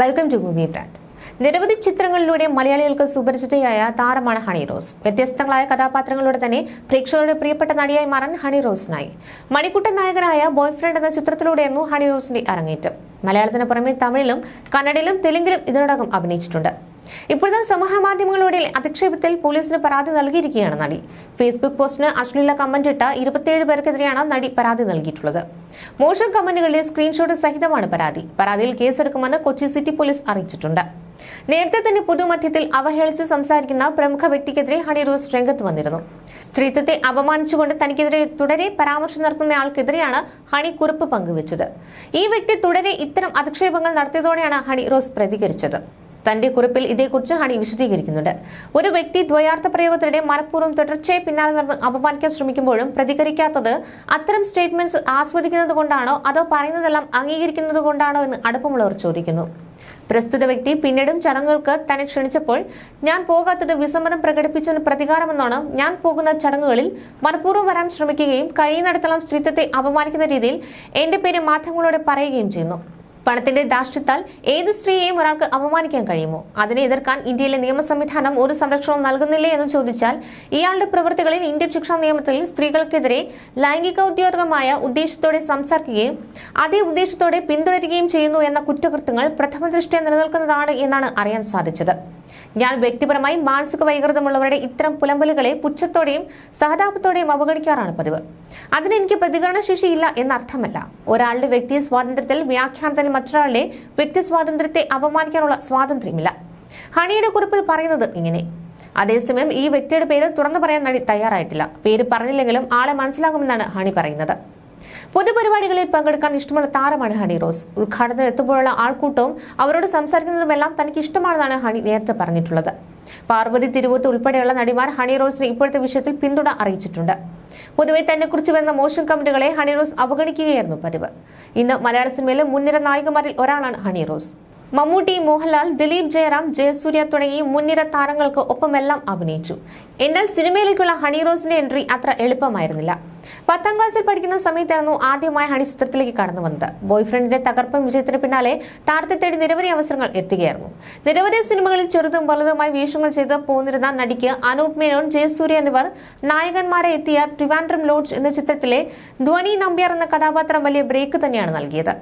Welcome to movie brand നിരവധി ചിത്രങ്ങളിലൂടെ മലയാളികൾക്ക് സുപരിചിതയായ താരമാണ് ഹണി റോസ്. വ്യത്യസ്തങ്ങളായ കഥാപാത്രങ്ങളിലൂടെ തന്നെ പ്രേക്ഷകരുടെ പ്രിയപ്പെട്ട നടിയായി മാറാൻ ഹണി റോസിനായി. മണിക്കുട്ടൻ നായകനായ ബോയ് ഫ്രണ്ട് എന്ന ചിത്രത്തിലൂടെയായിരുന്നു ഹണി റോസിന്റെ അരങ്ങേറ്റം. മലയാളത്തിന് പുറമെ തമിഴിലും കന്നഡയിലും തെലുങ്കിലും ഇതിനോടകം അഭിനയിച്ചിട്ടുണ്ട്. ഇപ്പോഴത്തെ സമൂഹ മാധ്യമങ്ങളുടെ അധിക്ഷേപത്തിൽ പോലീസിന് പരാതി നൽകിയിരിക്കുകയാണ് നടി. ഫേസ്ബുക്ക് പോസ്റ്റിന് അശ്ലീല കമന്റ് ഇട്ട ഇരുപത്തിയേഴ് പേർക്കെതിരെയാണ് നടി പരാതി നൽകിയിട്ടുള്ളത്. മോശം കമന്റുകളുടെ സ്ക്രീൻഷോട്ട് സഹിതമാണ് പരാതി. പരാതിയിൽ കേസെടുക്കുമെന്ന് കൊച്ചി സിറ്റി പോലീസ് അറിയിച്ചിട്ടുണ്ട്. നേരത്തെ തന്നെ പൊതുമധ്യത്തിൽ അവഹേളിച്ച് സംസാരിക്കുന്ന പ്രമുഖ വ്യക്തിക്കെതിരെ ഹണി റോസ് രംഗത്ത് വന്നിരുന്നു. സ്ത്രീത്വത്തെ അപമാനിച്ചുകൊണ്ട് തനിക്കെതിരെ തുടരെ പരാമർശം നടത്തുന്നയാൾക്കെതിരെയാണ് ഹണി കുറിപ്പ് പങ്കുവച്ചത്. ഈ വ്യക്തി തുടരെ ഇത്തരം അധിക്ഷേപങ്ങൾ നടത്തിയതോടെയാണ് ഹണി റോസ് പ്രതികരിച്ചത്. തന്റെ കുറിപ്പിൽ ഇതേക്കുറിച്ച് ഹണി വിശദീകരിക്കുന്നുണ്ട്. ഒരു വ്യക്തി ദ്വയാർത്ഥ പ്രയോഗത്തിനിടെ മനഃപൂർവം തുടർച്ചയായി പിന്നാലെ നടന്ന് അപമാനിക്കാൻ ശ്രമിക്കുമ്പോഴും പ്രതികരിക്കാത്തത് അത്തരം സ്റ്റേറ്റ്മെന്റ്സ് ആസ്വദിക്കുന്നത് കൊണ്ടാണോ അതോ പറയുന്നതെല്ലാം അംഗീകരിക്കുന്നത് കൊണ്ടാണോ എന്ന് അടുപ്പമുള്ളവർ ചോദിക്കുന്നു. പ്രസ്തുത വ്യക്തി പിന്നീടും ചടങ്ങുകൾക്ക് തന്നെ ക്ഷണിച്ചപ്പോൾ ഞാൻ പോകാത്തത് വിസമ്മതം പ്രകടിപ്പിച്ചതിന് പ്രതികാരമെന്നാണ്. ഞാൻ പോകുന്ന ചടങ്ങുകളിൽ മനഃപൂർവം വരാൻ ശ്രമിക്കുകയും കഴിയുന്നിടത്തോളം സ്ത്രീത്വത്തെ അപമാനിക്കുന്ന രീതിയിൽ എന്റെ പേര് മാധ്യമങ്ങളോട് പറയുകയും ചെയ്യുന്നു. പണത്തിന്റെ ദാഷ്ട്യത്താൽ ഏത് സ്ത്രീയെയും ഒരാൾക്ക് അപമാനിക്കാൻ കഴിയുമോ? അതിനെ എതിർക്കാൻ ഇന്ത്യയിലെ നിയമ സംവിധാനം ഒരു സംരക്ഷണവും നൽകുന്നില്ലേ എന്ന് ചോദിച്ചാൽ ഇയാളുടെ പ്രവൃത്തികളിൽ ഇന്ത്യൻ ശിക്ഷാ നിയമത്തിൽ സ്ത്രീകൾക്കെതിരെ ലൈംഗികോദ്യോഗമായ ഉദ്ദേശത്തോടെ സംസാരിക്കുകയും അതേ ഉദ്ദേശത്തോടെ പിന്തുടരുകയും ചെയ്യുന്നു എന്ന കുറ്റകൃത്യങ്ങൾ പ്രഥമ ദൃഷ്ടിയ നിലനിൽക്കുന്നതാണ് എന്നാണ് അറിയാൻ സാധിച്ചത്. ഞാൻ വ്യക്തിപരമായി മാനസിക വൈകൃതമുള്ളവരുടെ ഇത്തരം പുലമ്പലുകളെ പുച്ഛത്തോടെയും സഹതാപത്തോടെയും അവഗണിക്കാറാണ് പതിവ്. അതിന് എനിക്ക് പ്രതികരണശേഷി ഇല്ല എന്നർത്ഥമല്ല. ഒരാളുടെ വ്യക്തി സ്വാതന്ത്ര്യത്തിൽ വ്യാഖ്യാനത്തിൽ മറ്റൊരാളുടെ വ്യക്തി സ്വാതന്ത്ര്യത്തെ അപമാനിക്കാനുള്ള സ്വാതന്ത്ര്യമില്ല. ഹണിയുടെ കുറിപ്പിൽ പറയുന്നത് ഇങ്ങനെ. അതേസമയം ഈ വ്യക്തിയുടെ പേര് തുറന്നു പറയാൻ തയ്യാറായിട്ടില്ല. പേര് പറഞ്ഞില്ലെങ്കിലും ആളെ മനസ്സിലാകുമെന്നാണ് ഹണി പറയുന്നത്. പൊതുപരിപാടികളിൽ പങ്കെടുക്കാൻ ഇഷ്ടമുള്ള താരമാണ് ഹണി റോസ്. ഉദ്ഘാടനത്തിന് എത്തുമ്പോഴുള്ള ആൾക്കൂട്ടവും അവരോട് സംസാരിക്കുന്നതുമെല്ലാം തനിക്ക് ഇഷ്ടമാണെന്നാണ് ഹണി നേരത്തെ പറഞ്ഞിട്ടുള്ളത്. പാർവതി തിരുവത്ത് ഉൾപ്പെടെയുള്ള നടിമാർ ഹണി റോസിന് ഇപ്പോഴത്തെ വിഷയത്തിൽ പിന്തുണ അറിയിച്ചിട്ടുണ്ട്. പൊതുവെ തന്നെക്കുറിച്ച് വന്ന മോശം കമന്റുകളെ ഹണി റോസ് അവഗണിക്കുകയായിരുന്നു പതിവ്. ഇന്ന് മലയാള സിനിമയിലെ മുൻനിര നായികമാരിൽ ഒരാളാണ് ഹണി റോസ്. മമ്മൂട്ടി മോഹൻലാൽ ദിലീപ് ജയറാം ജയസൂര്യ തുടങ്ങി മുൻനിര താരങ്ങൾക്ക് ഒപ്പമെല്ലാം അഭിനയിച്ചു. എന്നാൽ സിനിമയിലേക്കുള്ള ഹണി റോസിന്റെ എൻട്രി അത്ര എളുപ്പമായിരുന്നില്ല. പത്താം ക്ലാസ്സിൽ പഠിക്കുന്ന സമയത്തായിരുന്നു ആദ്യമായി ഹണി ചിത്രത്തിലേക്ക് കടന്നു വന്നത്. ബോയ് ഫ്രണ്ടിന്റെ തകർപ്പൻ വിജയത്തിന് പിന്നാലെ താരത്തെ തേടി നിരവധി അവസരങ്ങൾ എത്തുകയായിരുന്നു. നിരവധി സിനിമകളിൽ ചെറുതും വലുതുമായി വേഷങ്ങൾ ചെയ്ത് പോന്നിരുന്ന നടിക്ക് അനൂപ് മേനോൻ ജയസൂര്യ എന്നിവർ നായകന്മാരെ എത്തിയ ട്രിവാൻഡ്രം ലോഡ്ജ് എന്ന ചിത്രത്തിലെ ധ്വനി നമ്പ്യാർ എന്ന കഥാപാത്രം വലിയ ബ്രേക്ക് തന്നെയാണ് നൽകിയത്.